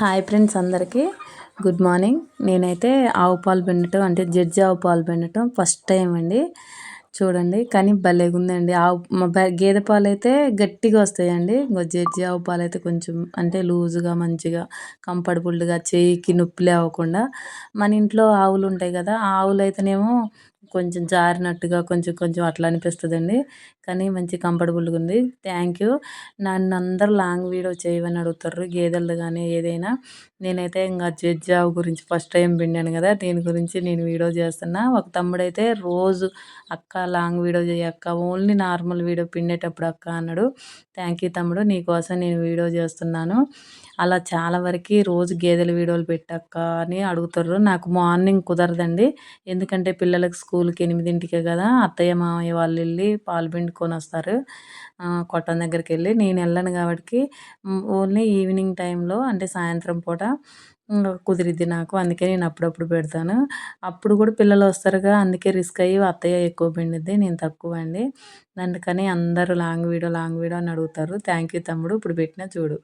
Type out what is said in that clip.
Hi friends అందరికీ. Good morning నేనైతే ఆవు పాలు పిండటం అంటే జడ్జి ఆవు పాలు పిండటం ఫస్ట్ టైం అండి. చూడండి కానీ భలేగా ఉందండి ఆవు గేదె పాలు అయితే గట్టిగా వస్తాయండి. జడ్జి ఆవు పాలు అయితే కొంచెం అంటే లూజుగా మంచిగా కంఫర్టబుల్గా చేయికి నొప్పి లేవకుండా. మన ఇంట్లో ఆవులు ఉంటాయి కదా ఆవులు అయితేనేమో కొంచెం జారినట్టుగా కొంచెం కొంచెం అట్లా అనిపిస్తుందండి. కానీ మంచి కంఫర్టబుల్గా ఉంది. Thank you. నన్ను అందరు లాంగ్ వీడియో చేయమని అడుగుతారు. గేదెలు కానీ ఏదైనా. నేనైతే ఇంకా జడ్జావు గురించి ఫస్ట్ టైం పిండాను కదా. దీని గురించి నేను వీడియో చేస్తున్నా. ఒక తమ్ముడైతే రోజు అక్క లాంగ్ వీడియో చేయక్క ఓన్లీ నార్మల్ వీడియో పిండేటప్పుడు అక్క అన్నాడు. థ్యాంక్ యూ తమ్ముడు. నీకోసం నేను వీడియో చేస్తున్నాను. అలా చాలా వరకు రోజు గేదెల వీడియోలు పెట్టక్క అని అడుగుతారు. నాకు మార్నింగ్ కుదరదండి. ఎందుకంటే పిల్లలకు స్కూల్ స్కూల్కి ఎనిమిదింటికే కదా అత్తయ్య మామయ్య వాళ్ళు వెళ్ళి పాలు పిండుకొని వస్తారు. కొట్టం దగ్గరికి వెళ్ళి నేను వెళ్ళను కాబట్టి ఓన్లీ ఈవినింగ్ టైంలో అంటే సాయంత్రం పూట కుదిరిద్ది నాకు. అందుకే నేను అప్పుడప్పుడు పెడతాను. అప్పుడు కూడా పిల్లలు వస్తారుగా అందుకే రిస్క్ అయ్యి అత్తయ్య ఎక్కువ పిండిద్ది నేను తక్కువ అండి. అందుకని అందరూ లాంగ్ వీడియో లాంగ్ వీడియో అని అడుగుతారు. థ్యాంక్ యూ తమ్ముడు ఇప్పుడు పెట్టిన చూడు.